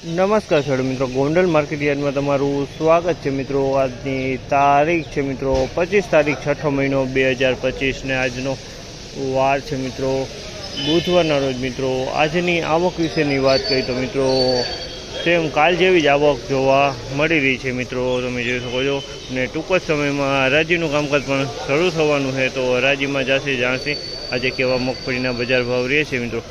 નમસ્કાર ખેડૂત મિત્રો, ગોંડલ માર્કેટ યાર્ડમાં તમારું સ્વાગત છે મિત્રો. આજની તારીખ છે મિત્રો, પચીસ તારીખ, છઠ્ઠો મહિનો બે હજાર પચીસને આજનો વાર છે મિત્રો. બુધવારના રોજ મિત્રો, આજની આવક વિશેની વાત કરીએ તો મિત્રો સેમ કાલ જેવી જ આવક જોવા મળી રહી છે મિત્રો. તમે જોઈ શકો છો. ને ટૂંક જ સમયમાં હરાજીનું કામકાજ પણ શરૂ થવાનું છે, તો હરાજીમાં જાશે જાણશે. આજે કેવા મગફળીના બજાર ભાવ રહે છે મિત્રો.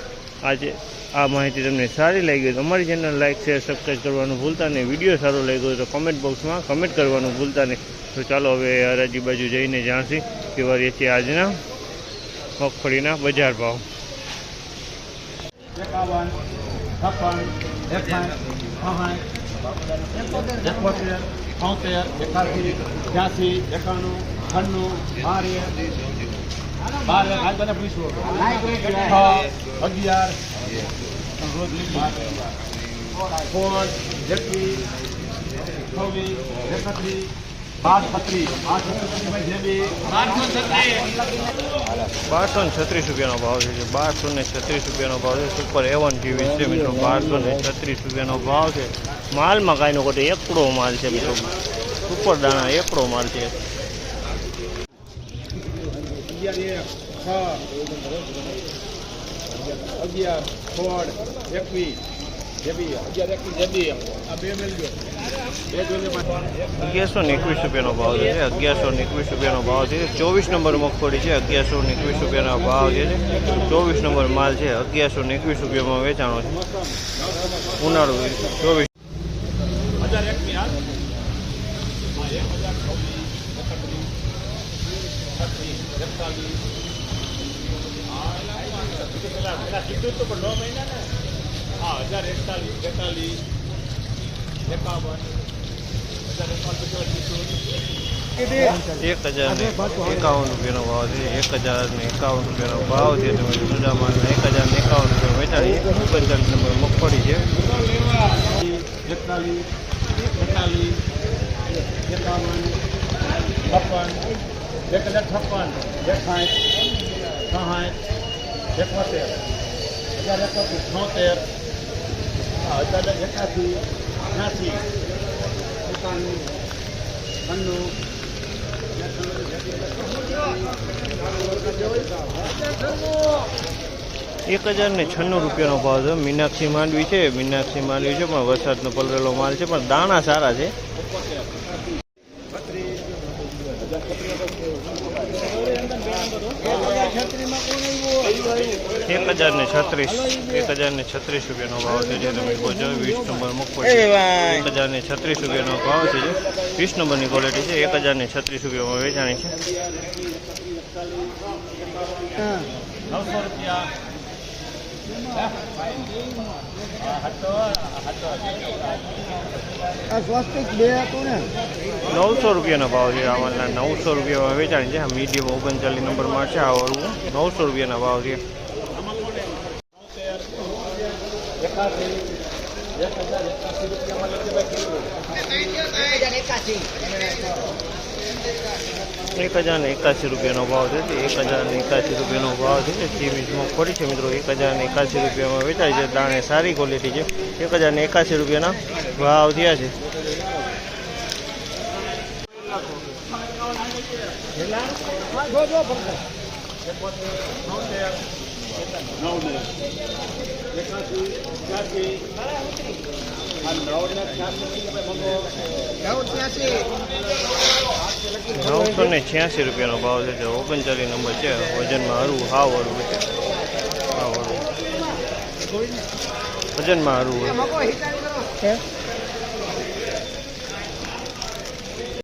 આજે આ માહિતી તમને સારી લાગી હોય તો અમારી ચેનલ લાઈક શેર સબસ્ક્રાઈબ કરવાનું ભૂલતા નહીં. વીડિયો સારો લાગ્યો તો કમેન્ટ બોક્સમાં કમેન્ટ કરવાનું ભૂલતા નહીં. તો ચાલો હવે હરાજી બાજુ જઈને જાણશી કેવા છે આજના મગફળીના બજાર ભાવ. એકાસી, એકાણું છન્નું બારે બાર છ અગિયાર રોજ છવ્વીસ એકત્રીસ બારસો ને છત્રીસ. રૂપિયાનો ભાવ છે બારસો ને છત્રીસ રૂપિયાનો ભાવ છે. સુપર એવન ટીવી છે મિત્રો બારસો ને છત્રીસ રૂપિયાનો ભાવ છે. માલમાં કાંઈ નો ખોટો એકડો માલ છે મિત્રો. સુપર દાણા એકડો માલ છે. અગિયાર એક છ, અગિયાર સોળ એકવીસ અગિયારસો એકવીસ રૂપિયાનો ભાવ છે અગિયારસો ને એકવીસ રૂપિયાનો ભાવ છે. ચોવીસ નંબર મગફળી છે, અગિયારસો ને એકવીસ રૂપિયાનો ભાવ છે, ચોવીસ નંબર માલ છે, અગિયારસો ને એકવીસ રૂપિયામાં વેચાણો છે. ઉનાળુ ચોવીસ. હજાર એકવીસ હા હા, એક હજાર છવ્વીસ એકત્રીસ છત્રીસ હા, હજાર એકતાલીસ બેતાલીસ એકાવન એક હજાર ને એકાવન રૂપિયાનો ભાવ છે એક હજાર ને એકાવન રૂપિયાનો ભાવ છે તમે જુદા એક હજાર ને એકાવન રૂપિયા વેચાણી પંચાલીસ નંબર મગફળી છે. એકતાલીસ બેતાલીસ એકાવન છપ્પન એક હજાર છપ્પન એકસાઠ સાઠ એકોતેર હજાર એકોતેર છોતેર હા, હજાર એકાસી છ્યાસી એકાણું છન્નું એક હજાર ને છન્નું રૂપિયાનો ભાવ છે મીનાક્ષી માંડવી છે મીનાક્ષી માંડવી છે પણ વરસાદનો પલરેલો માલ છે પણ દાણા સારા છે એક હજાર ને છત્રીસ. એક હજાર ને છત્રીસ રૂપિયાનો ભાવ છે જે તમે કહો વીસ નંબર મૂકવો એક હજાર ને છત્રીસ રૂપિયાનો ભાવ છે જે. વીસ નંબરની ક્વોલિટી છે. એક હજાર ને છત્રીસ રૂપિયામાં વેચાણી છે. નવસો રૂપિયા. નવસો રૂપિયાનો ભાવ છે આવાના નવસો રૂપિયામાં વેચાણી છે. મીડિયમ ઓગણચાલીસ નંબરમાં છે આ નવસો રૂપિયાના ભાવ છે. એકાસી. એક હજાર એકાસી રૂપિયામાં લખી એક હજાર એકાસી રૂપિયાનો ભાવ છે એક હજાર એકાસી રૂપિયાનો ભાવ છે ચીવીસમાં પડી છે મિત્રો. એક હજાર એકાસી રૂપિયામાં વેચાય છે. દાણે સારી ક્વોલિટી છે. એક હજાર એકાસી રૂપિયાના ભાવ થયા છે. નવ નવસો ને છ્યાસી રૂપિયાનો ભાવ છે જે ઓગણચાલીસ નંબર છે. વજનમાં હરવું હાવ હરવું છે. હાવ હરવું. વજનમાં હરવું હોય.